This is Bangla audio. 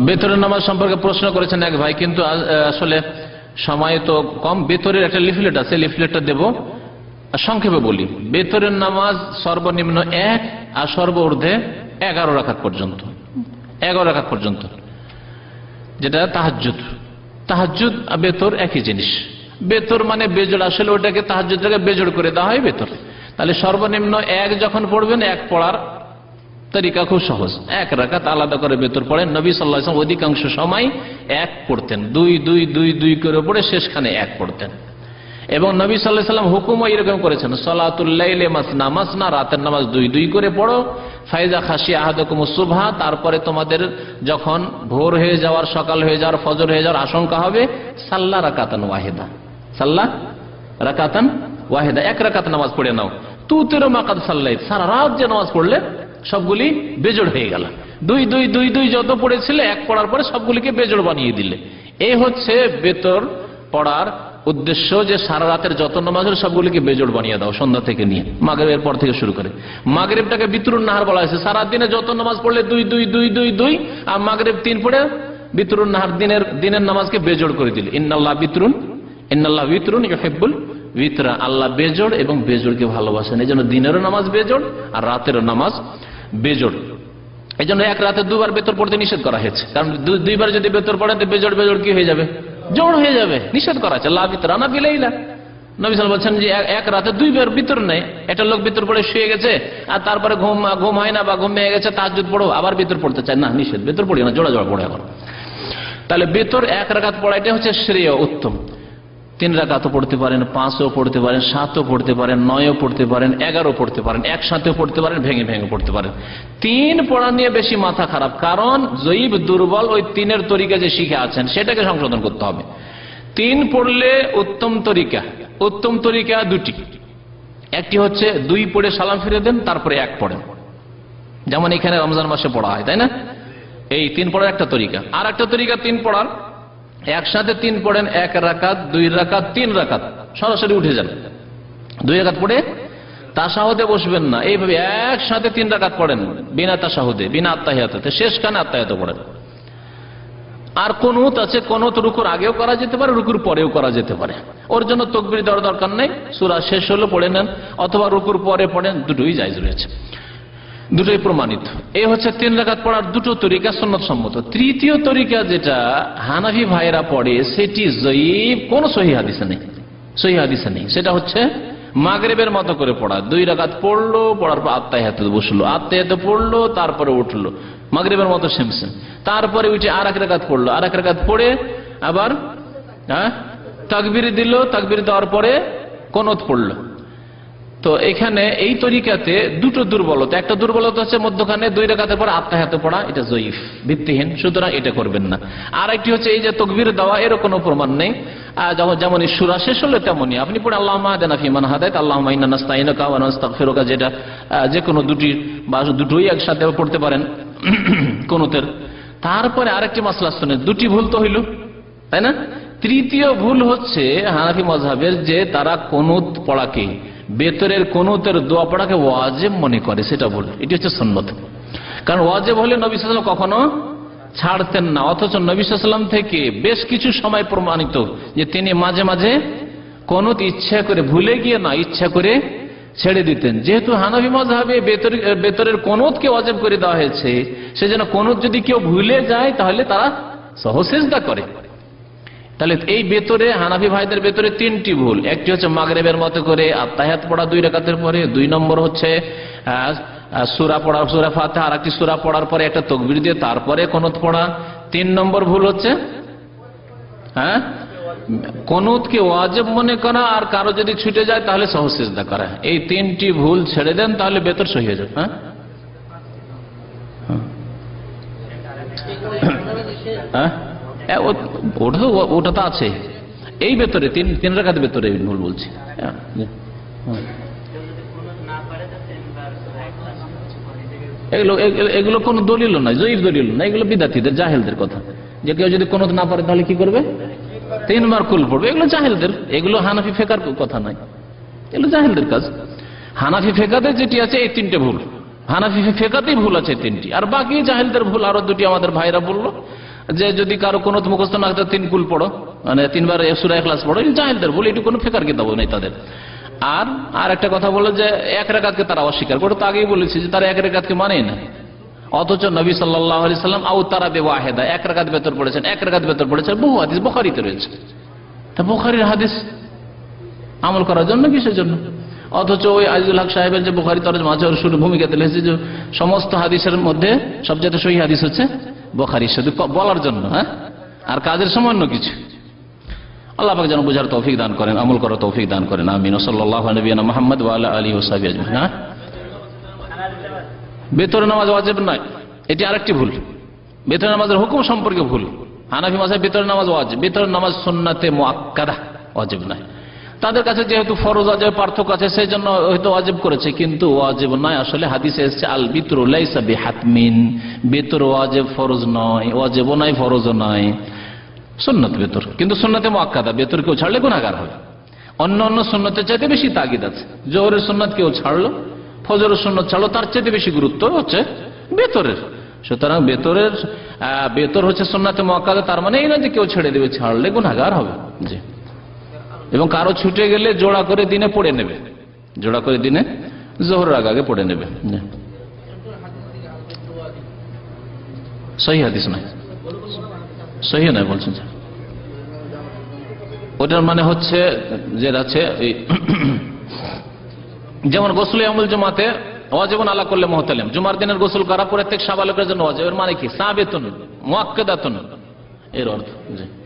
বেতরের নামাজ সম্পর্কে প্রশ্ন করেছেন এক ভাই, কিন্তু আসলে সময় তো কম। বেতরের একটা লিফলেট আছে, লিফলেটটা দেব সংক্ষেপে বলি। বেতরের নামাজ সর্বনিম্ন এক আর সর্ব ঊর্ধ্বে এগারো রাখাত পর্যন্ত। এগারো রাখাত পর্যন্ত। যেটা তাহাজুদ তাহাজুদ বেতর একই জিনিস। বেতর মানে বেজোড়, আসলে ওটাকে তাহাজুদটাকে বেজোড় করে দেওয়া হয় বেতর। তাহলে সর্বনিম্ন এক যখন পড়বেন, এক পড়ার তরিকা খুব সহজ। এক রাকাত আলাদা করে বেতর পড়েন। নবী সাল্লাহ অধিকাংশ সময় এক পড়তেন। দুই দুই দুই দুই করে পড়ে শেষখানে এক পড়তেন। এবং নবী সাল্লাহ সাল্লাম হুকুমও এরকম করেছেন সলাতুল্লাইলে মাসনা মাসনা, রাতের নামাজ দুই দুই করে পড়ো। ফাইজা খাসি আহাদকুম সুভা তারপরে তোমাদের যখন ভোর হয়ে যাওয়ার, সকাল হয়ে যাওয়ার, ফজর হয়ে যাওয়ার আশঙ্কা হবে, সাল্লা রাকাতান ওয়াহেদা। সাল্লা রাকাতান ওয়াহেদা। এক রাকাত নামাজ পড়ে নাও। তু তেরো মাকাত সাল্লাই সারা রাত যে নামাজ পড়লে সবগুলি বেজোড় হয়ে গেল। দুই দুই দুই দুই যত পড়েছিলে, এক পড়ার পরে সবগুলিকে বেজোড় বানিয়ে দিলে। এই হচ্ছে বেতর পড়ার উদ্দেশ্য যে সারা রাতের যত নামাজ সবগুলিকে বেজোড় বানিয়ে দাও সন্ধ্যা থেকে নিয়ে, মাগরেবের পর থেকে শুরু করে। মাগরেবটাকে বিতরুন নাহার বলা হয়েছে। সারা দিনে যত নামাজ পড়লে দুই দুই দুই দুই দুই, আর মাগরেব তিন পড়ে বিতরুন নাহার দিনের দিনের নামাজকে বেজোড় করে দিল। ইন্নাল্লাহ বিতরুন ইন্নাল্লাহ বিতরুন ইহেব্বুল বিতরা। আল্লাহ বেজোড় এবং বেজোড়কে ভালোবাসেন। এই জন্য দিনেরও নামাজ বেজোড় আর রাতেরও নামাজ বেজোড়। এই জন্য এক রাতে দুবার বেতর পড়তে নিষেধ করা হয়েছে। কারণ দুইবার যদি বেতর পড়ে, তো বেজোড় বেজোড় কি হয়ে যাবে? জোড় হয়ে যাবে। নিষেধ করা আছে। লাভ বিতর আনা বিলেইলা নবী সাল বলছেন যে এক- রাতে দুইবার ভিতর নেই একটা লোক ভিতর পড়ে শুয়ে গেছে, আর তারপরে ঘুম ঘুম হয় না বা ঘুম ভেঙে গেছে তার পড়ো, আবার ভিতর পড়তে চায়। না, নিষেধ। ভেতর পড়ি না জোড়া জোড়া পড়ে এখন। তাহলে বেতর এক রাকাত পড়াইটা হচ্ছে শ্রেয় উত্তম। তিন রাকাতও পড়তে পারেন, পাঁচও পড়তে পারেন, সাতও পড়তে পারেন, নয়ও পড়তে পারেন, এগারো পড়তে পারেন, একসাথেও পড়তে পারেন, ভেঙে ভেঙে পড়তে পারেন। তিন পড়া নিয়ে বেশি মাথা খারাপ, কারণ জৈব দুর্বল ওই তিনের তরিকা যে শিখে আছেন, সেটাকে সংশোধন করতে হবে। তিন পড়লে উত্তম তরিকা উত্তম তরিকা দুটি। একটি হচ্ছে দুই পড়ে সালাম ফিরে দেন, তারপরে এক পড়েন। যেমন এখানে রমজান মাসে পড়া হয়, তাই না? এই তিন পড়ার একটা তরিকা। আর একটা তরিকা তিন পড়ার একসাথে তিন পড়েন, এক রাকাত, দুই রাকাত, তিন রাকাত। সরাসরি উঠে যান। দুই রাকাত পড়ে তাসাহুদে বসবেন না। এইভাবে একসাথে তিন রাকাত পড়েন, বিনা তাসাহুদে, বিনা আত্মাহিয়াতে শেষ কানে আত্মাহিয়াত পড়েন। আর কোনুত আছে কোনুত রুকুর আগেও করা যেতে পারে, রুকুর পরেও করা যেতে পারে। ওর জন্য তকবির দেওয়ার দরকার নেই। সুরা শেষ হলো, পড়ে নেন। অথবা রুকুর পরে পড়েন, দুটোই জায়জ রয়েছে। দুটোই প্রমাণিত। এই হচ্ছে তিন রাকাত পড়ার দুটো তরিকা সন্ন্যত সম্মত। তৃতীয় তরিকা যেটা হানাফি ভাইরা পড়ে, সেটি জয়ীব, কোন সহি হাদিসে নেই। সহি হাদিসে নেই। সেটা হচ্ছে মাগরেবের মতো করে পড়া। দুই রাকাত পড়ল, পড়ার পর আত্মায় হাতে বসল। আত্মায় হাতে পড়ল, তারপরে উঠল। মাগরেবের মতো সেম সেম তারপরে উঠে আর এক রেখাত পড়ল। আর এক রেখাত পড়ে আবার হ্যাঁ তাকবির দিল। তাকবির দেওয়ার পরে কোনত পড়ল? তো এখানে এই তরিকাতে দুটো দুর্বলতা। একটা দুর্বলতা হচ্ছে মধ্যখানে দুই রেখাতে পরে আত্মা হাতে পড়া, এটা জয়ীফ, ভিত্তিহীন, সুতরাং এটা করবেন না। আর একটি হচ্ছে এই যে তকবির দেওয়া এর কোনো প্রমাণ নেই। যেমন সুরা শেষ হলে তেমনই। আপনি পড়ে আল্লাহ মাহাদানাফি মান হাদায়ত আল্লাহ ওয়ানাস্তাগফিরুকা যেটা যে কোনো দুটি বা দুটোই একসাথে পড়তে পারেন কোনতের। তারপরে আরেকটি মাসলা শুনে দুটি ভুল তো হইল, তাই না? তৃতীয় ভুল হচ্ছে হানাফি মজহাবের যে তারা কোনুত পড়াকে বেতরের কোনুতের দোয়া পড়াকে ওয়াজেব মনে করে, সেটা ভুল এটি হচ্ছে সন্ন্যত কারণ ওয়াজেব হলে নবী সাল্লাম কখনো ছাড়তেন না, অথচ নবী সাল্লাম থেকে বেশ কিছু সময় প্রমাণিত যে তিনি মাঝে মাঝে কোনুত ইচ্ছা করে ভুলে গিয়ে না, ইচ্ছা করে ছেড়ে দিতেন। যেহেতু হানাফি মজহাবে বেতর- বেতরের কোনুতকে ওয়াজেব করে দেওয়া হয়েছে, সেজন্য কোনুত যদি কেউ ভুলে যায়, তাহলে তারা সহসেজদা করে। তাহলে এই বেতরে হানাফি ভাইদের বেতরে তিনটি ভুল। একটি হচ্ছে মাগরেবের মতো করে আত্মাহাত পড়া দুই রেখাতের পরে দুই নম্বর হচ্ছে সুরা পড়া সুরা ফাতে আর একটি সুরা পড়ার পরে একটা তকবির দিয়ে তারপরে কোনত পড়া। তিন নম্বর ভুল হচ্ছে হ্যাঁ? কোনুতকে ওয়াজেব মনে করা আর কারও যদি ছুটে যায় তাহলে সহসেজদা করা। এই তিনটি ভুল ছেড়ে দেন তাহলে বেতর সহি হয়ে যাবে হ্যাঁ? হ্যাঁ। ও- ওটা ওটা তো আছে। এই ভেতরে তিন তিন রাখার ভেতরে ভুল বলছি। হ্যাঁ, এগুলো এগুলো- কোনো দলিল নয় জয়ীব দলিল না এগুলো বিদ্যার্থীদের জাহেলদের কথা। যে কেউ যদি কোনো না পারে তাহলে কি করবে? তিনবার কুল পড়বে এগুলো জাহেলদের। এগুলো হানাফি ফেকার কথা নয়। এগুলো জাহেলদের কাজ। হানাফি ফেকাতে যেটি আছে এই তিনটে ভুল। হানাফি ফেকাতেই ভুল আছে তিনটি। আর বাকি জাহেলদের ভুল আরও দুটি আমাদের ভাইরা বলল। যে যদি কারও কোনো মুখস্থ না তিন কুল পড়ো। মানে তিনবার সুরায় ক্লাস পড়ো। জাহেলদের বলে এটি কোনো ফেকার কিতাব নেই তাদের। আর আর একটা কথা বলল যে, এক রেখাতকে তারা অস্বীকার করে। তো আগেই বলেছি যে, তারা এক রেখাতকে মানেই না। অথচ নবী সাল্লাম, আউ তারা বে ওয়াহেদা, এক রেখাত বেতর পড়েছেন, এক রেখাত বেতর পড়েছেন। বহু হাদিস বোখারিতে রয়েছে। তা বোখারির হাদিস আমল করার জন্য, কিসের জন্য? অথচ ওই আজিজুল হক সাহেবের যে বুখারি তরজ মাঝে শুরু ভূমিকাতে লিখেছে যে, সমস্ত হাদিসের মধ্যে সবচেয়ে সহি হাদিস হচ্ছে বোখারি শুধু বলার জন্য হ্যাঁ? আর কাজের সামান্য কিছু। আল্লাহ যেন বুঝার তৌফিক দান করেন, আমল করার তৌফিক দান করেন। আমিন। মোহাম্মদ ওয়ালা আলী হ্যাঁ? বেতরে নামাজ ওয়াজেব নয়। এটি আরেকটি ভুল। বেতরে নামাজের হুকুম সম্পর্কে ভুল। হানাফি মাসায় বেতরে নামাজ ওয়াজিব। বেতরে নামাজ সুন্নাতে মোয়াক্কাদা ওয়াজিব নয়। তাদের কাছে যেহেতু ফরজ অজেব, পার্থক্য আছে, সেই জন্য হয়তো অজেব করেছে, কিন্তু ওয়াজিব নয়। আসলে হাদিসে এসছে, আল বিতর লাইসা বিহাতমিন। বেতর ওয়াজিব ফরজ নয় ওয়াজিবও নয়, ফরজও নয়। সুন্নত বেতর, কিন্তু সুন্নতে মোয়াক্কাদা বেতর কেউ ছাড়লে গুণাগার হবে। অন্য অন্য সুন্নতের চাইতে বেশি তাগিদ আছে। জোহরের সুন্নত কেউ ছাড়লো, ফজরের সুন্নত ছাড়লো, তার চাইতে বেশি গুরুত্ব হচ্ছে বেতরের। সুতরাং বেতরের বেতর হচ্ছে সুন্নাতে মোয়াক্কাদা তার মানে এই নয় যে কেউ ছেড়ে দেবে, ছাড়লে গুণাগার হবে। জি। এবং কারও ছুটে গেলে জোড়া করে দিনে পড়ে নেবে। জোড়া করে দিনে জোহরের আগে আগে পড়ে নেবে। সহি হাদিস নয়। সহি নয় বলছেন ওটার মানে হচ্ছে যে আছে যেমন গোসল আমল জমাতে ওয়াজিবন আলা করলে মহতালিম। জুমার দিনের গোসল করা প্রত্যেক সাবালকের জন্য ওয়াজিব। এর মানে কি? সাবেতুন মুআক্কাদাতুন এর অর্থ জি।